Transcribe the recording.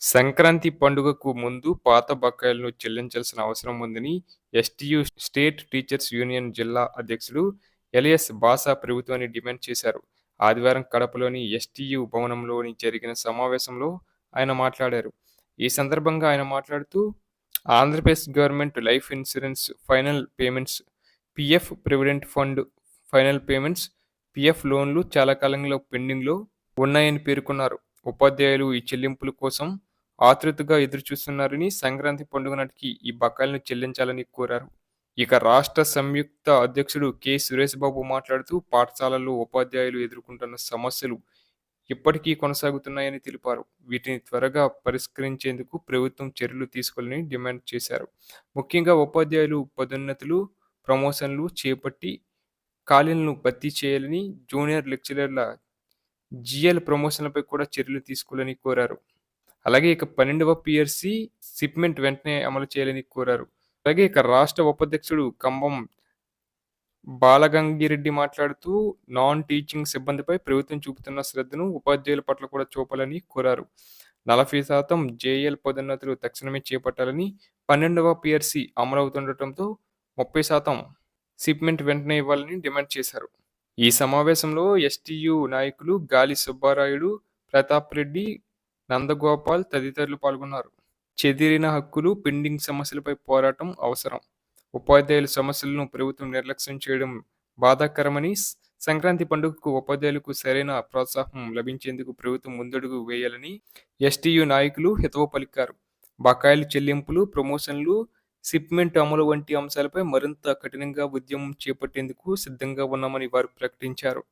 సంక్రాంతి పండుగకు ముందు పాత బకాయిలను చెల్లించాల్సిన అవసరం ఉందని ఎస్టీయూ స్టేట్ టీచర్స్ యూనియన్ జిల్లా అధ్యక్షుడు ఎలియస్ బాసా ప్రభుత్వాన్ని డిమాండ్ చేశారు. ఆదివారం కడపలోని ఎస్టీయూ భవనంలోని జరిగిన సమావేశంలో ఆయన మాట్లాడారు. ఈ సందర్భంగా ఆయన మాట్లాడుతూ Andhra Pradesh government life insurance final payments PF provident fund final payments PF లోన్లు చాలా కాలంలో పెండింగ్లో ఉన్నాయని పేర్కొన్నారు. ఉపాధ్యాయులు ఈ చెల్లింపుల కోసం ఆతృతగా ఎదురుచూస్తున్నారని సంక్రాంతి పండుగ నాటికి ఈ బకాయిలను చెల్లించాలని కోరారు. ఇక రాష్ట్ర సంయుక్త అధ్యక్షుడు కె. సురేష్ బాబు మాట్లాడుతూ పాఠశాలల్లో ఉపాధ్యాయులు ఎదుర్కొంటున్న సమస్యలు ఇప్పటికీ కొనసాగుతున్నాయని తెలిపారు. వీటిని త్వరగా పరిష్కరించేందుకు ప్రభుత్వం చర్యలు తీసుకోవాలని డిమాండ్ చేశారు. ముఖ్యంగా ఉపాధ్యాయులు పదోన్నతులు ప్రమోషన్లు చేపట్టి ఖాళీలను భర్తీ చేయాలని జూనియర్ లెక్చరర్ల జిఎల్ ప్రమోషన్లపై కూడా చర్యలు తీసుకోవాలని కోరారు. అలాగే ఇక పన్నెండవ పిఆర్సి సిప్మెంట్ వెంటనే అమలు చేయాలని కోరారు. అలాగే ఇక రాష్ట్ర ఉపాధ్యక్షుడు కంబం బాలగంగిరెడ్డి మాట్లాడుతూ నాన్ టీచింగ్ సిబ్బందిపై ప్రభుత్వం చూపుతున్న శ్రద్ధను ఉపాధ్యాయుల పట్ల కూడా చూపాలని కోరారు. నలభై శాతం జేఎల్ పదోన్నతులు తక్షణమే చేపట్టాలని పన్నెండవ పిఆర్సి అమలవుతుండటంతో ముప్పై శాతం సిప్మెంట్ వెంటనే ఇవ్వాలని డిమాండ్ చేశారు. ఈ సమావేశంలో ఎస్టీయు నాయకులు గాలి సుబ్బారాయుడు ప్రతాప్ రెడ్డి నందగోపాల్ తదితరులు పాల్గొన్నారు. చెదిరిన హక్కులు పెండింగ్ సమస్యలపై పోరాటం అవసరం. ఉపాధ్యాయుల సమస్యలను ప్రభుత్వం నిర్లక్ష్యం చేయడం బాధాకరమని సంక్రాంతి పండుగకు ఉపాధ్యాయులకు సరైన ప్రోత్సాహం లభించేందుకు ప్రభుత్వం ముందడుగు వేయాలని ఎస్టీయు నాయకులు హితవు పలికారు. బకాయిలు చెల్లింపులు ప్రమోషన్లు సిప్మెంట్ అమలు వంటి అంశాలపై మరింత కఠినంగా ఉద్యమం చేపట్టేందుకు సిద్ధంగా ఉన్నామని వారు ప్రకటించారు.